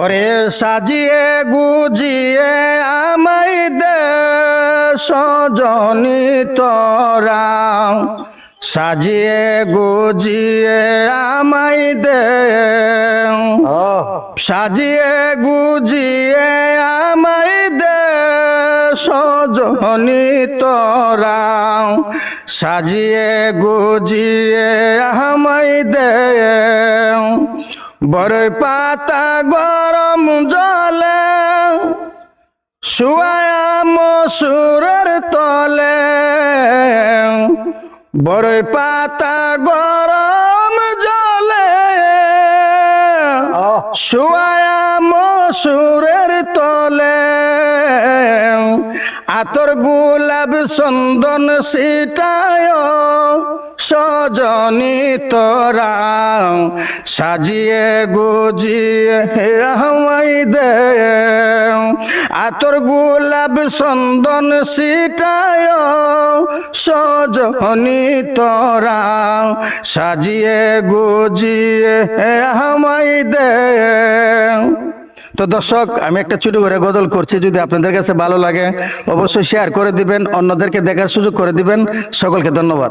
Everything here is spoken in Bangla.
ওরে সাজিয়ে গুজিয়ে আমাই দে সজনি তোরা। সাজিয়ে গুজিয়ে আমাই দে। সাজিয়ে গুজিয়ে আমাই দে সজনি তোরা। সাজিয়ে গুজিয়ে আমাই দে। বড় পাতা গরম জলে শুয়ায়া মসুরের তলে। বড় পাতা গরম জলে শুয়ায়া মসুরের তলে। আতর গোলাপ চন্দন সিটায় সজনি তোরা সাজিয়ে গুজিয়ে হামাই দে আতর গোলাপ চন্দন সিটায় সজনি তোরা সাজিয়ে গুজিয়ে হামাই দে তো দর্শক, আমি একটা ছোট করে গদল করছি, যদি আপনাদের কাছে ভালো লাগে, অবশ্যই শেয়ার করে দিবেন, অন্যদেরকে দেখার সুযোগ করে দিবেন। সকলকে ধন্যবাদ।